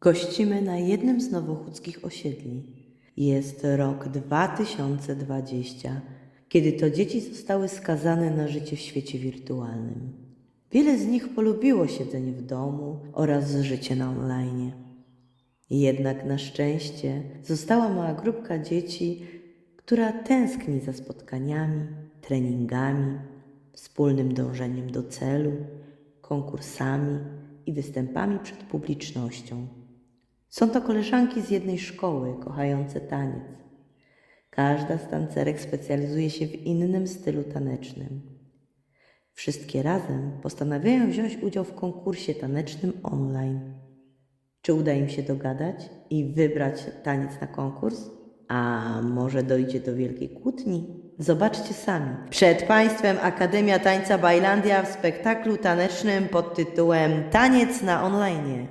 Gościmy na jednym z nowochódzkich osiedli. Jest rok 2020, kiedy to dzieci zostały skazane na życie w świecie wirtualnym. Wiele z nich polubiło siedzenie w domu oraz życie na online. Jednak na szczęście została mała grupka dzieci, która tęskni za spotkaniami, treningami, wspólnym dążeniem do celu, konkursami i występami przed publicznością. Są to koleżanki z jednej szkoły, kochające taniec. Każda z tancerek specjalizuje się w innym stylu tanecznym. Wszystkie razem postanawiają wziąć udział w konkursie tanecznym online. Czy uda im się dogadać i wybrać taniec na konkurs? A może dojdzie do wielkiej kłótni? Zobaczcie sami. Przed Państwem Akademia Tańca Bajlandia w spektaklu tanecznym pod tytułem Taniec na online.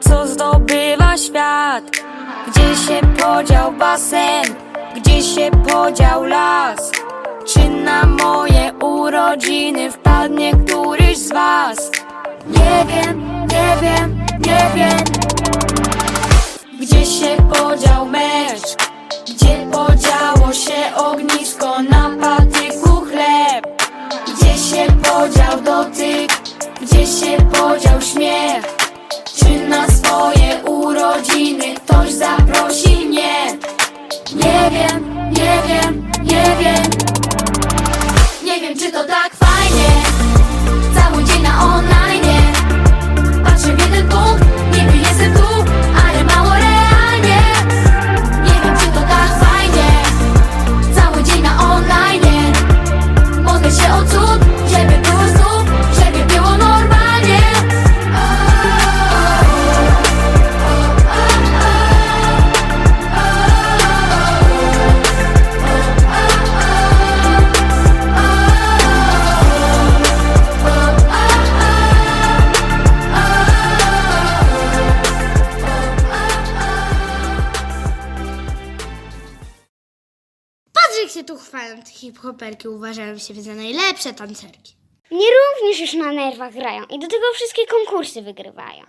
Co zdobywa świat? Gdzie się podział basen? Gdzie się podział las? Czy na moje urodziny wpadnie któryś z was? Nie wiem, nie wiem, nie wiem Gdzie się podział wiem, nie wiem, nie wiem czy to tak hip-hoperki, uważają siebie za najlepsze tancerki. Nie również już na nerwach grają I do tego wszystkie konkursy wygrywają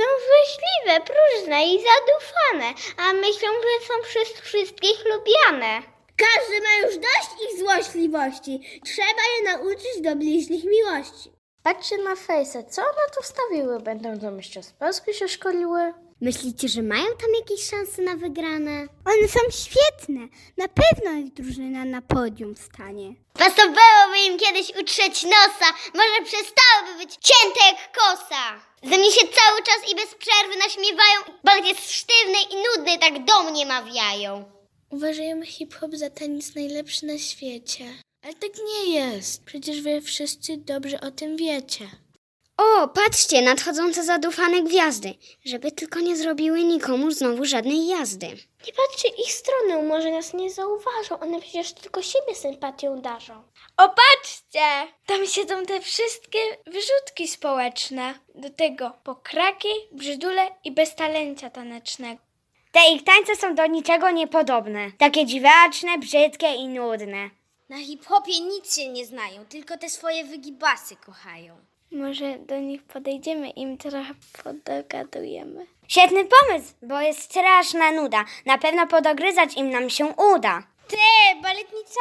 Są złośliwe, próżne i zadufane A myślą, że są przez wszystkich lubiane Każdy ma już dość ich złośliwości. Trzeba je nauczyć do bliźnich miłości. Patrzcie na fejsy, co one tu wstawiły? Będą do mistrzostw Polski się szkoliły? Myślicie, że mają tam jakieś szanse na wygrane? One są świetne. Na pewno ich drużyna na podium stanie. Pasowałoby im kiedyś utrzeć nosa, może przestałyby być cięte jak kosa. Ze mnie się cały czas i bez przerwy naśmiewają, bal jest sztywny i nudny, tak do mnie mawiają. Uważajemy hip-hop za taniec najlepszy na świecie. Ale tak nie jest. Przecież wy wszyscy dobrze o tym wiecie. O, patrzcie, nadchodzące zadufane gwiazdy, żeby tylko nie zrobiły nikomu znowu żadnej jazdy. Nie patrzcie ich stronę, może nas nie zauważą. One przecież tylko siebie sympatią darzą. O, patrzcie! Tam siedzą te wszystkie wyrzutki społeczne. Do tego pokraki, brzydule i beztalencia tanecznego. Te ich tańce są do niczego niepodobne. Takie dziwaczne, brzydkie i nudne. Na hip-hopie nic się nie znają, tylko te swoje wygibasy kochają. Może do nich podejdziemy i im trochę podogadujemy. Świetny pomysł, bo jest straszna nuda. Na pewno podogryzać im nam się uda. Ty, baletnica,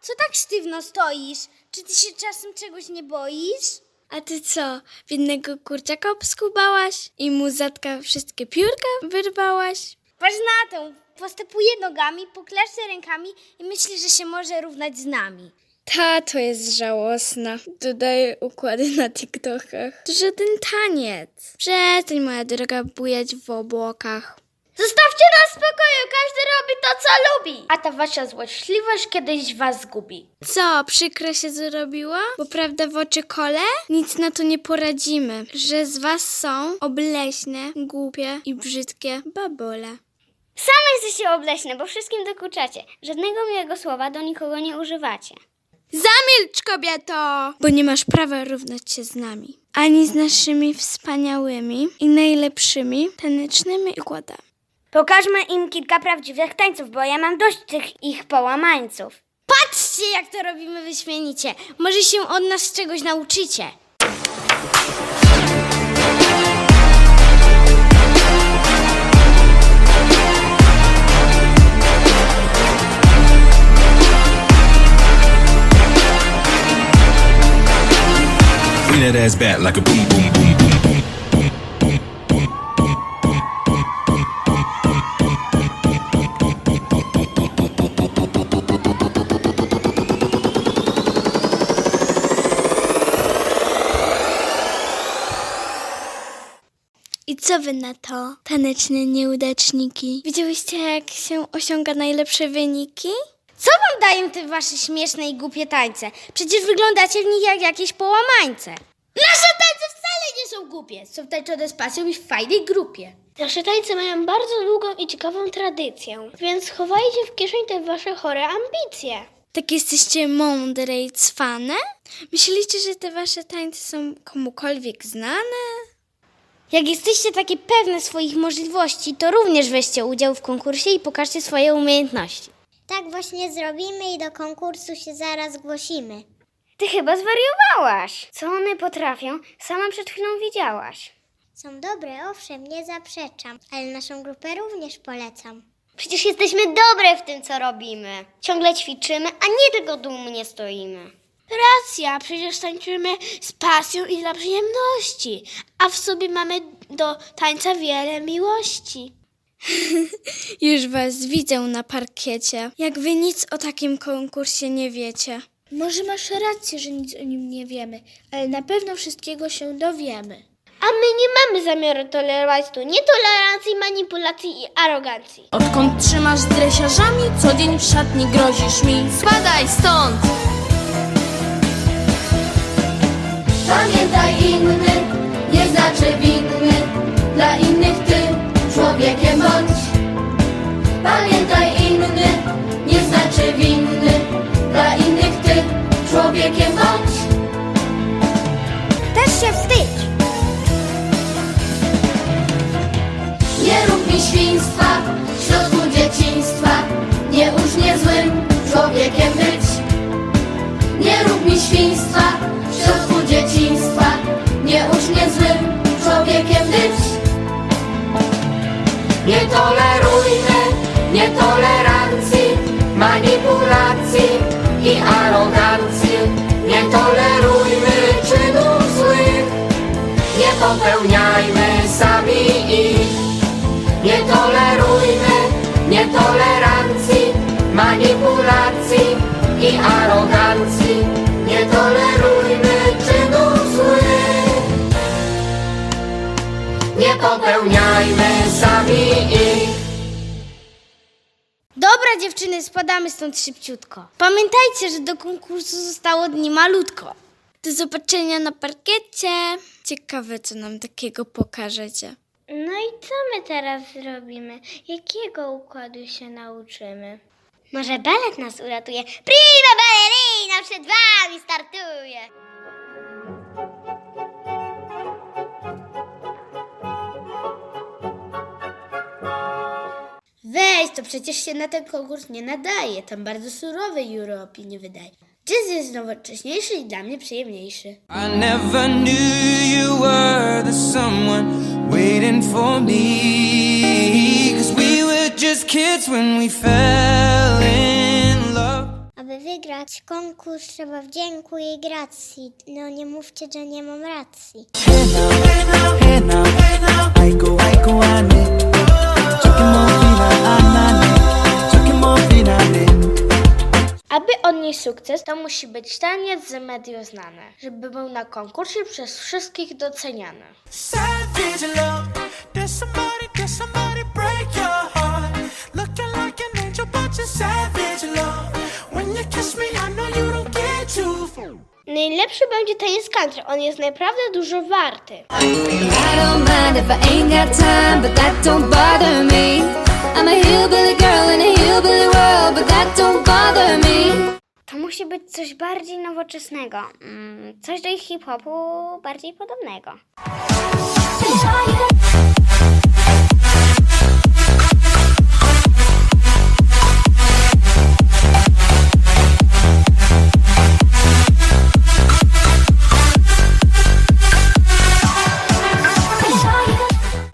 co tak sztywno stoisz? Czy ty się czasem czegoś nie boisz? A ty co, biednego kurczaka obskubałaś i mu zatka wszystkie piórka wyrwałaś? Patrz na to, postępuje nogami, poklaszcze rękami i myśli, że się może równać z nami. Ta to jest żałosna. Dodaje układy na TikTokach. To żaden taniec. Przestań, moja droga, bujać w obłokach. Zostawcie nas w spokoju, każdy robi to, co lubi. A ta wasza złośliwość kiedyś was zgubi. Co, przykro się zrobiła? Bo prawda w oczy kole? Nic na to nie poradzimy, że z was są obleśne, głupie i brzydkie babole. Same jesteście obleśne, bo wszystkim dokuczacie. Żadnego miłego słowa do nikogo nie używacie. Zamilcz, kobieto! Bo nie masz prawa równać się z nami. Ani z naszymi wspaniałymi i najlepszymi tanecznymi układami. Pokażmy im kilka prawdziwych tańców, bo ja mam dość tych ich połamańców. Patrzcie, jak to robimy wyśmienicie. Może się od nas czegoś nauczycie. that ass back like a boom, boom, boom, boom, boom. I co wy na to, taneczne nieudaczniki? Widzieliście, jak się osiąga najlepsze wyniki? Co wam dają te wasze śmieszne i głupie tańce? Przecież wyglądacie w nich jak jakieś połamańce. Nasze tańce wcale nie są głupie. Są tańczone z pasją i w fajnej grupie. Nasze tańce mają bardzo długą i ciekawą tradycję, więc chowajcie w kieszeni te wasze chore ambicje. Tak jesteście mądre i cwane? Myślicie, że te wasze tańce są komukolwiek znane? Jak jesteście takie pewne swoich możliwości, to również weźcie udział w konkursie i pokażcie swoje umiejętności. Tak właśnie zrobimy i do konkursu się zaraz zgłosimy. Ty chyba zwariowałaś. Co one potrafią, sama przed chwilą widziałaś. Są dobre, owszem, nie zaprzeczam, ale naszą grupę również polecam. Przecież jesteśmy dobre w tym, co robimy. Ciągle ćwiczymy, a nie tylko dumnie stoimy. Racja, przecież tańczymy z pasją i dla przyjemności, a w sobie mamy do tańca wiele miłości. Już was widzę na parkiecie. Jak wy nic o takim konkursie nie wiecie. Może masz rację, że nic o nim nie wiemy, ale na pewno wszystkiego się dowiemy. A my nie mamy zamiaru tolerować tu nietolerancji, manipulacji i arogancji. Odkąd trzymasz z dresiarzami, co dzień w szatni grozisz mi. Spadaj stąd! Pamiętaj inny, nie znaczy winny Dla innych ty człowiekiem bądź Pamiętaj inny, nie znaczy winny Dla innych ty człowiekiem bądź. Też się wstydź! Nie rób mi świństwa w środku dzieciństwa. Nie uż nie złym człowiekiem być. Nie rób mi świństwa w środku dzieciństwa. Nie uż nie złym człowiekiem być. Nie tolerujmy tolerujmy czynów złych, nie popełniajmy sami ich. Nie tolerujmy nietolerancji, manipulacji i arogancji. Nie tolerujmy czynów złych, nie popełniajmy sami ich dziewczyny, spadamy stąd szybciutko. Pamiętajcie, że do konkursu zostało dni malutko. Do zobaczenia na parkiecie. Ciekawe, co nam takiego pokażecie. No i co my teraz zrobimy? Jakiego układu się nauczymy? Może balet nas uratuje? Prima ballerina przed wami startuje! Weź, to przecież się na ten konkurs nie nadaje. Tam bardzo surowe juro opinię wydaje. Jazz jest nowocześniejszy i dla mnie przyjemniejszy. I never knew you were the someone waiting for me. Cause we were just kids when we fell in love. Aby wygrać konkurs trzeba wdzięku i gracji. No nie mówcie, że nie mam racji. Hey now, sukces, to musi być taniec z mediów znany, żeby był na konkursie przez wszystkich doceniany. Najlepszy będzie taniec country, on jest naprawdę dużo warty. I don't mind if I ain't got time, but that don't bother me. I'm a hillbilly girl in a hillbilly world, but that don't bother me. To musi być coś bardziej nowoczesnego. Mm, coś do hip-hopu bardziej podobnego.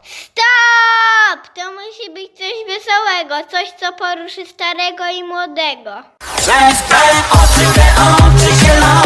Stop! To musi być coś wesołego, coś co poruszy starego i młodego. Przez te oczy, te oczy zielone, oszalałe.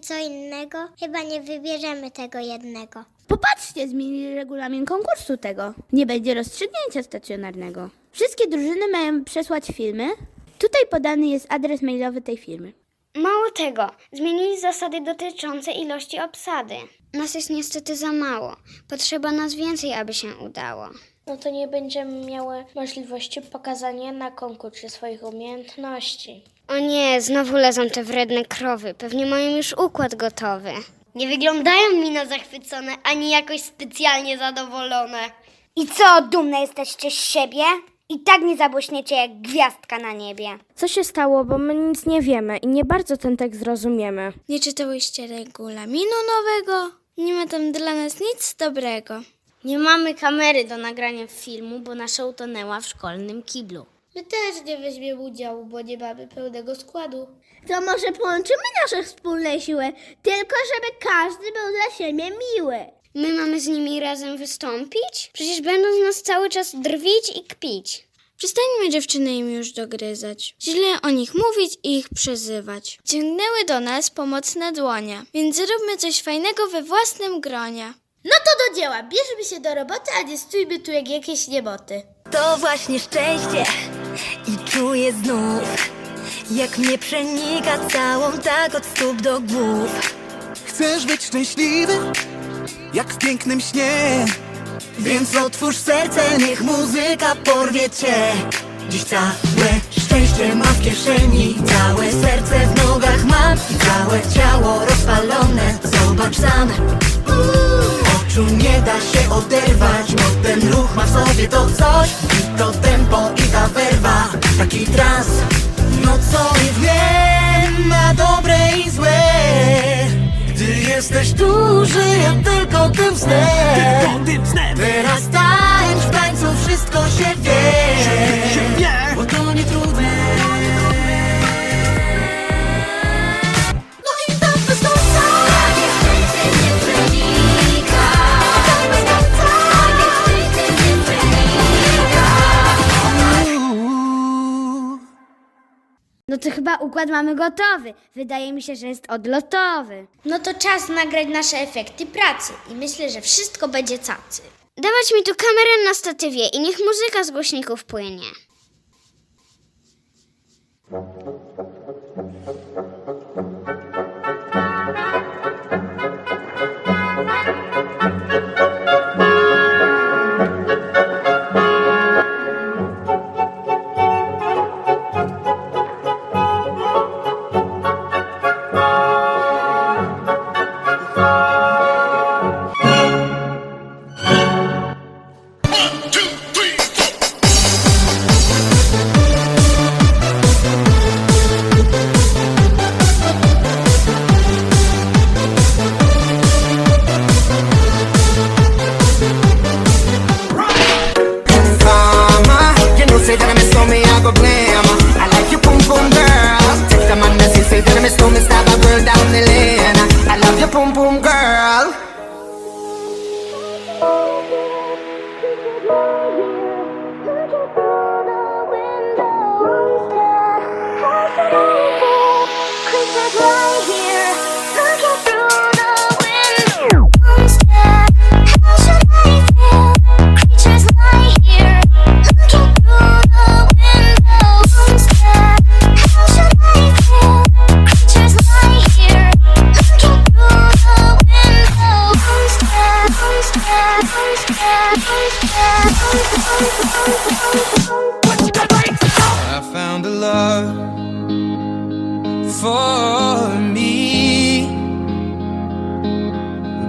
Co innego, chyba nie wybierzemy tego jednego. Popatrzcie, zmienili regulamin konkursu tego. Nie będzie rozstrzygnięcia stacjonarnego. Wszystkie drużyny mają przesłać filmy. Tutaj podany jest adres mailowy tej firmy. Mało tego, zmienili zasady dotyczące ilości obsady. Nas jest niestety za mało. Potrzeba nas więcej, aby się udało. No to nie będziemy miały możliwości pokazania na konkursie swoich umiejętności. O nie, znowu lezą te wredne krowy. Pewnie mają już układ gotowy. Nie wyglądają mi na zachwycone, ani jakoś specjalnie zadowolone. I co, dumne jesteście z siebie? I tak nie zabłyśniecie jak gwiazdka na niebie. Co się stało, bo my nic nie wiemy i nie bardzo ten tekst rozumiemy. Nie czytałyście regulaminu nowego? Nie ma tam dla nas nic dobrego. Nie mamy kamery do nagrania filmu, bo nasza utonęła w szkolnym kiblu. My też nie weźmiemy udziału, bo nie mamy pełnego składu. To może połączymy nasze wspólne siły, tylko żeby każdy był dla siebie miły. My mamy z nimi razem wystąpić? Przecież będą z nas cały czas drwić i kpić. Przestańmy dziewczyny im już dogryzać. Źle o nich mówić i ich przezywać. Ciągnęły do nas pomocne dłonie, więc zróbmy coś fajnego we własnym gronie. No to do dzieła, bierzmy się do roboty, a nie stójmy tu jak jakieś nieboty. To właśnie szczęście czuję znów, jak mnie przenika całą tak od stóp do głów. Chcesz być szczęśliwy, jak w pięknym śnie Więc otwórz serce, niech muzyka porwie cię. Dziś całe szczęście mam w kieszeni, całe serce w nogach mam i całe ciało rozpalone. Zobacz sam, oczu nie da się oderwać, bo ten ruch ma w sobie to coś i to tempo i ta werwa, taki trans. No co jest wiem na dobre i złe. Gdy jesteś duży, ja tylko tym snem. Teraz tańcz w tańcu wszystko się wie Bo to No to chyba układ mamy gotowy. Wydaje mi się, że jest odlotowy. No to czas nagrać nasze efekty pracy i myślę, że wszystko będzie cacy. Dawać mi tu kamerę na statywie i niech muzyka z głośników płynie. ¿dónde está?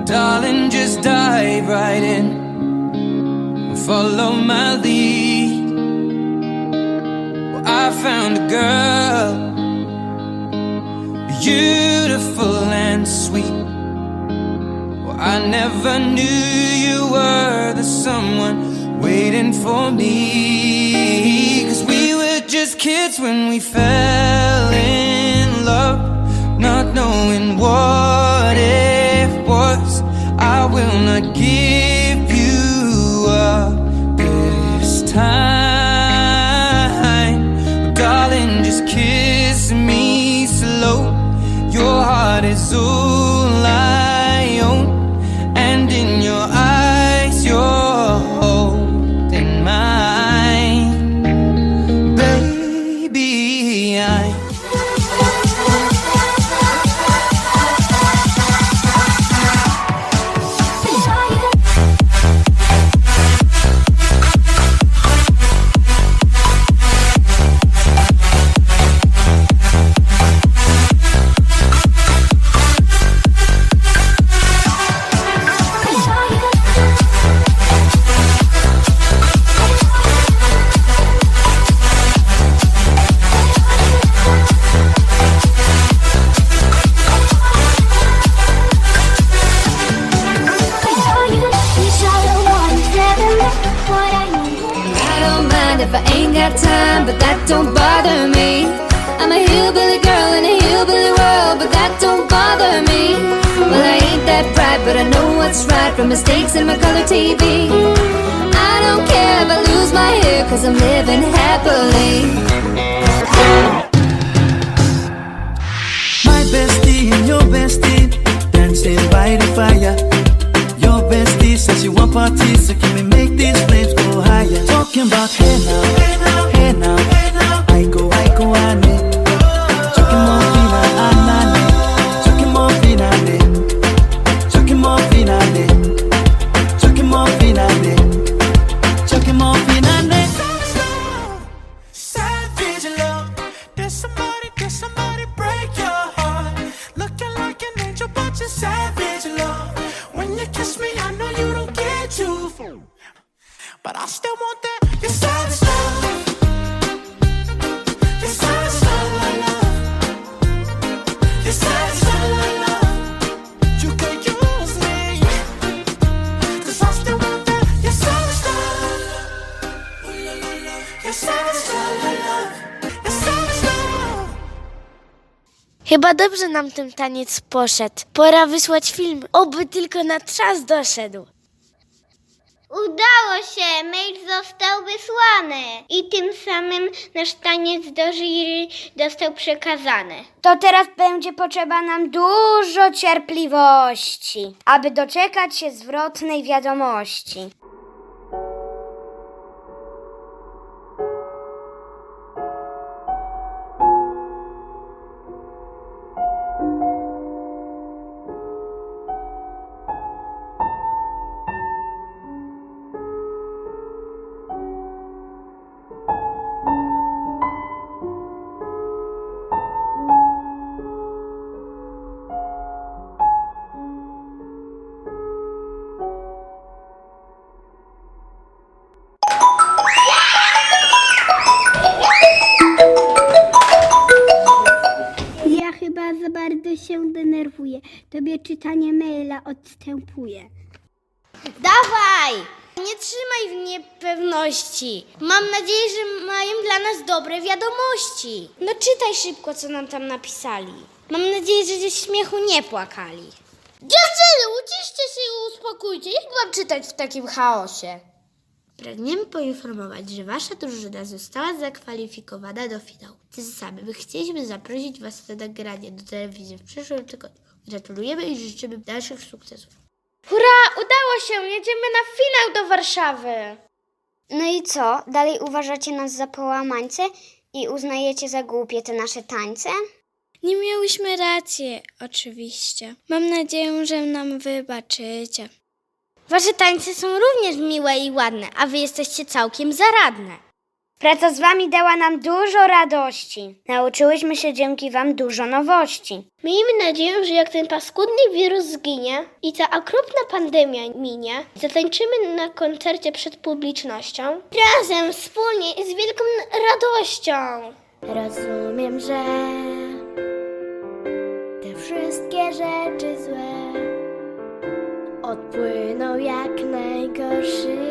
Darling, just dive right in. And follow my lead. Well, I found a girl, beautiful and sweet. Well, I never knew you were the someone waiting for me. Cause we were just kids when we fell in love, not knowing what will not give you up this time. Darling, just kiss me slow. Your heart is all That bright, but I know what's right from mistakes in my color TV. I don't care if I lose my hair, cause I'm living happily. My bestie and your bestie dancing by the fire. Your bestie says you want parties, so can we make these flames go higher? Talking about hey now, hey now, I go, I go, I need. But I still want that. Chyba dobrze nam ten taniec poszedł. Pora wysłać film, oby tylko na czas doszedł. Udało się, mail został wysłany i tym samym nasz taniec do jury został przekazany. To teraz będzie potrzeba nam dużo cierpliwości, aby doczekać się zwrotnej wiadomości. Nie trzymaj w niepewności. Mam nadzieję, że mają dla nas dobre wiadomości. No czytaj szybko, co nam tam napisali. Mam nadzieję, że ze śmiechu nie płakali. Dziewczyny, uciszcie się i uspokójcie. Jak mam czytać w takim chaosie? Pragniemy poinformować, że wasza drużyna została zakwalifikowana do finału. Tym samym chcieliśmy zaprosić was na nagranie do telewizji w przyszłym tygodniu. Gratulujemy i życzymy dalszych sukcesów. Hurra! Udało się! Jedziemy na finał do Warszawy! No i co? Dalej uważacie nas za połamańce i uznajecie za głupie te nasze tańce? Nie miałyśmy racji, oczywiście. Mam nadzieję, że nam wybaczycie. Wasze tańce są również miłe i ładne, a wy jesteście całkiem zaradne. Praca z wami dała nam dużo radości. Nauczyłyśmy się dzięki wam dużo nowości. Miejmy nadzieję, że jak ten paskudny wirus zginie i ta okropna pandemia minie, zatańczymy na koncercie przed publicznością. Razem, wspólnie i z wielką radością. Rozumiem, że te wszystkie rzeczy złe odpłyną jak najgorszy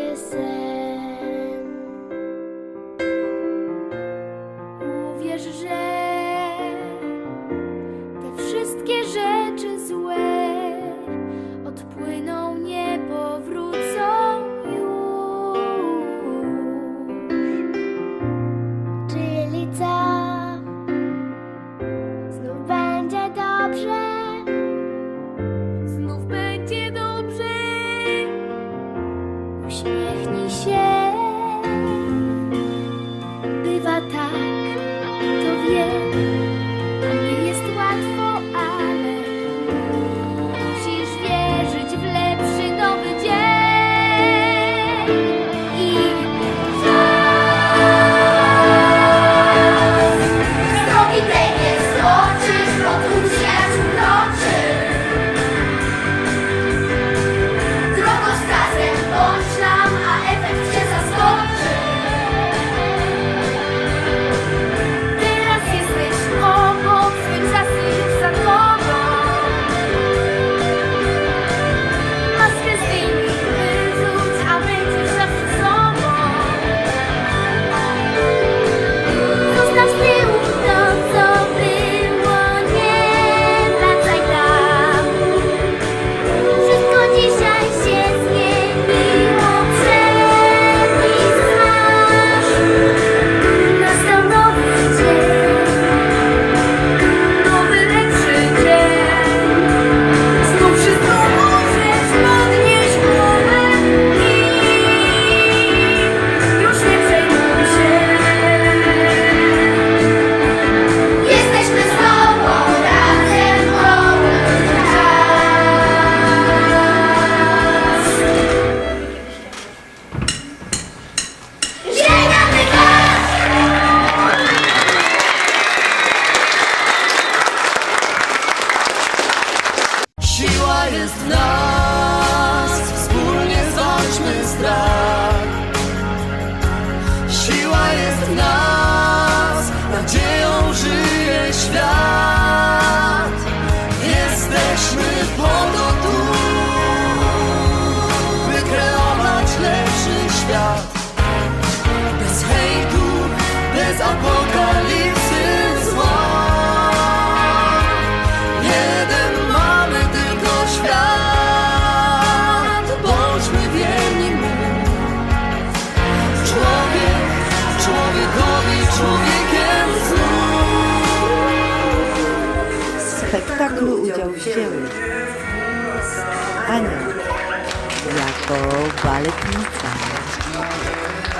baletnica,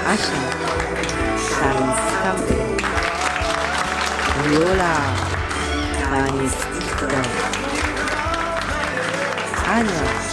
Asia taniec z kampy, Jula taniec disco, Ania